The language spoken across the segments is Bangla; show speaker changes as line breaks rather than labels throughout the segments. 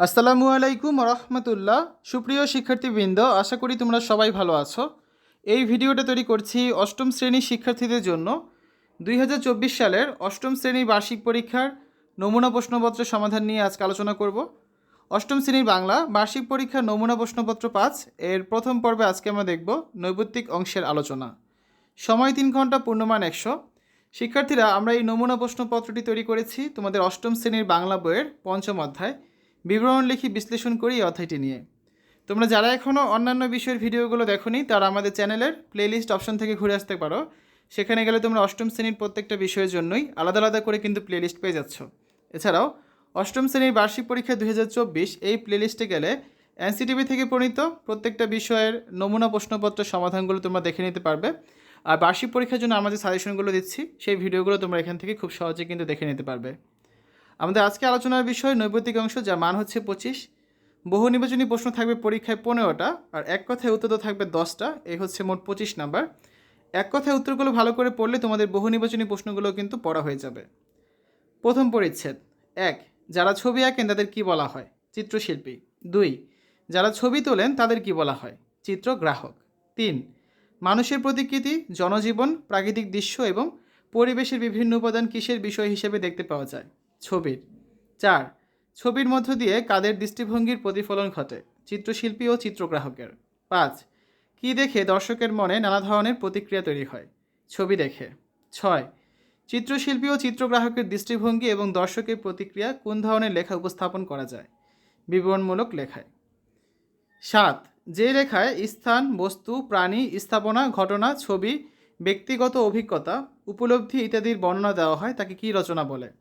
আসসালামু আলাইকুম রহমতুল্লাহ। সুপ্রিয় শিক্ষার্থীবৃন্দ, আশা করি তোমরা সবাই ভালো আছো। এই ভিডিওটা তৈরি করছি অষ্টম শ্রেণির শিক্ষার্থীদের জন্য। দুই হাজার চব্বিশ সালের অষ্টম শ্রেণির বার্ষিক পরীক্ষার নমুনা প্রশ্নপত্র সমাধান নিয়ে আজকে আলোচনা করব। অষ্টম শ্রেণির বাংলা বার্ষিক পরীক্ষার নমুনা প্রশ্নপত্র পাঁচ, এর প্রথম পর্বে আজকে আমরা দেখব নৈবত্তিক অংশের আলোচনা। সময় তিন ঘণ্টা, পূর্ণমান একশো। শিক্ষার্থীরা, আমরা এই নমুনা প্রশ্নপত্রটি তৈরি করেছি তোমাদের অষ্টম শ্রেণির বাংলা বইয়ের পঞ্চম অধ্যায়। বিবরণ লিখি বিশ্লেষণ করি অধ্যায়টি নিয়ে। তোমরা যারা এখনও অন্যান্য বিষয়ের ভিডিওগুলো দেখোনি, তারা আমাদের চ্যানেলের প্লেলিস্ট অপশন থেকে ঘুরে আসতে পারো। সেখানে গেলে তোমরা অষ্টম শ্রেণির প্রত্যেকটা বিষয়ের জন্যই আলাদা আলাদা করে কিন্তু প্লেলিস্ট পেয়ে যাচ্ছ। এছাড়াও, অষ্টম শ্রেণির বার্ষিক পরীক্ষা দুই হাজার চব্বিশ এই প্লেলিস্টে গেলে এনসিটিভি থেকে প্রণীত প্রত্যেকটা বিষয়ের নমুনা প্রশ্নপত্রের সমাধানগুলো তোমরা দেখে নিতে পারবে। আর বার্ষিক পরীক্ষার জন্য আমরা যে সাজেশনগুলো দিচ্ছি, সেই ভিডিওগুলো তোমরা এখান থেকে খুব সহজে কিন্তু দেখে নিতে পারবে। আমাদের আজকে আলোচনার বিষয় নৈবতিক অংশ, যার মান হচ্ছে পঁচিশ। বহু নির্বাচনী প্রশ্ন থাকবে পরীক্ষায় পনেরোটা, আর এক কথায় উত্তর তো থাকবে দশটা এই হচ্ছে মোট পঁচিশ নাম্বার। এক কথায় উত্তরগুলো ভালো করে পড়লে তোমাদের বহু নির্বাচনী প্রশ্নগুলো কিন্তু পড়া হয়ে যাবে। প্রথম পরিচ্ছেদ। এক, যারা ছবি আঁকেন তাদের কি বলা হয়? চিত্রশিল্পী। দুই, যারা ছবি তোলেন তাদের কি বলা হয়? চিত্রগ্রাহক তিন, মানুষের প্রতিকৃতি, জনজীবন, প্রাকৃতিক দৃশ্য এবং পরিবেশের বিভিন্ন উপাদান কিসের বিষয় হিসেবে দেখতে পাওয়া যায়? ছবির। চার, ছবির মধ্য দিয়ে কাদের দৃষ্টিভঙ্গির প্রতিফলন ঘটে? চিত্রশিল্পী ও চিত্রগ্রাহকের। পাঁচ, কী দেখে দর্শকের মনে নানা ধরনের প্রতিক্রিয়া তৈরি হয়? ছবি দেখে। ছয়, চিত্রশিল্পী ও চিত্রগ্রাহকের দৃষ্টিভঙ্গি এবং দর্শকের প্রতিক্রিয়া কোন ধরনের লেখা উপস্থাপন করা যায়? বিবরণমূলক লেখায়। সাত, যে লেখায় স্থান, বস্তু, প্রাণী, স্থাপনা, ঘটনা, ছবি, ব্যক্তিগত অভিজ্ঞতা, উপলব্ধি ইত্যাদির বর্ণনা দেওয়া হয়, তাকে কী রচনা বলে?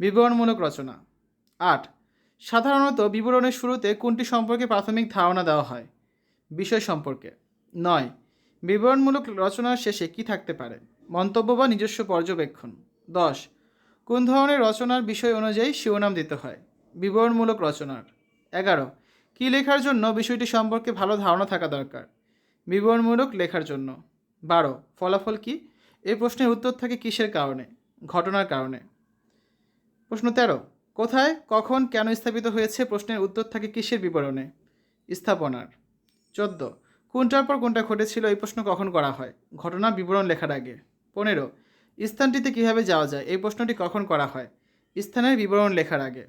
বিবরণমূলক রচনা। আট। সাধারণত বিবরণের শুরুতে কোনটি সম্পর্কে প্রাথমিক ধারণা দেওয়া হয়? বিষয় সম্পর্কে। নয়। বিবরণমূলক রচনার শেষে কি থাকতে পারে? মন্তব্য বা নিজস্ব পর্যবেক্ষণ। দশ। কোন ধরনের রচনার বিষয় অনুযায়ী শিরোনাম দিতে হয়? বিবরণমূলক রচনার। এগারো। কী লেখার জন্য বিষয়টি সম্পর্কে ভালো ধারণা থাকা দরকার? বিবরণমূলক লেখার জন্য। বারো। ফলাফল কি? এই প্রশ্নের উত্তর থাকে কিসের কারণে? ঘটনার কারণে। প্রশ্ন তেরো, কোথায়, কখন, কেন স্থাপিত হয়েছে? প্রশ্নের উত্তর থাকে কিসের বিবরণে? স্থাপনার। চোদ্দ, কোনটার পর কোনটা ঘটেছিল? এই প্রশ্ন কখন করা হয়? ঘটনা বিবরণ লেখার আগে। পনেরো, স্থানটিতে কীভাবে যাওয়া যায়? এই প্রশ্নটি কখন করা হয়? স্থানের বিবরণ লেখার আগে।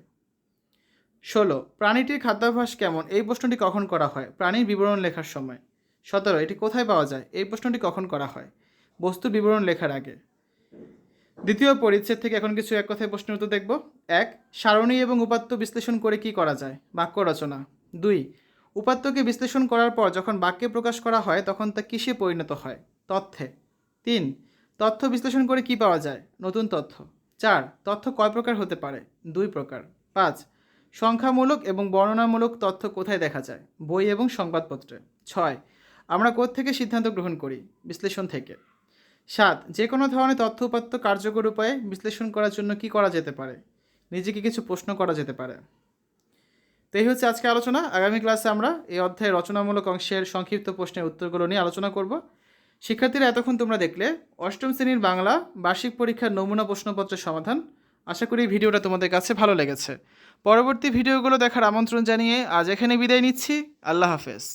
ষোলো, প্রাণীটির খাদ্যাভ্যাস কেমন? এই প্রশ্নটি কখন করা হয়? প্রাণীর বিবরণ লেখার সময়। সতেরো, এটি কোথায় পাওয়া যায়? এই প্রশ্নটি কখন করা হয়? বস্তুর বিবরণ লেখার আগে। দ্বিতীয় পরিচ্ছেদ থেকে এখন কিছু এক কথায় প্রশ্নের উত্তর দেখব। এক, সারণী এবং উপাত্ত বিশ্লেষণ করে কি করা যায়? বাক্য রচনা। দুই, উপাত্তকে বিশ্লেষণ করার পর যখন বাক্যে প্রকাশ করা হয়, তখন তা কিসে পরিণত হয়? তথ্যে। তিন, তথ্য বিশ্লেষণ করে কি পাওয়া যায়? নতুন তথ্য। চার, তথ্য কয় প্রকার হতে পারে? দুই প্রকার। পাঁচ, সংখ্যামূলক এবং বর্ণনামূলক তথ্য কোথায় দেখা যায়? বই এবং সংবাদপত্রে। ছয়, আমরা থেকে সিদ্ধান্ত গ্রহণ করি? বিশ্লেষণ থেকে। সাত যে কোনো ধরনের তথ্য উপাত্ত কার্যকর উপায়ে বিশ্লেষণ করার জন্য কি করা যেতে পারে? নিজেকে কিছু প্রশ্ন করা যেতে পারে। তো এই হচ্ছে আজকে আলোচনা। আগামী ক্লাসে আমরা এই অধ্যায়ের রচনামূলক অংশের সংক্ষিপ্ত প্রশ্নের উত্তরগুলো নিয়ে আলোচনা করব। শিক্ষার্থীরা, এতক্ষণ তোমরা দেখলে অষ্টম শ্রেণির বাংলা বার্ষিক পরীক্ষার নমুনা প্রশ্নপত্রের সমাধান। আশা করি ভিডিওটা তোমাদের কাছে ভালো লেগেছে। পরবর্তী ভিডিওগুলো দেখার আমন্ত্রণ জানিয়ে আজ এখানে বিদায় নিচ্ছি। আল্লাহ হাফেজ।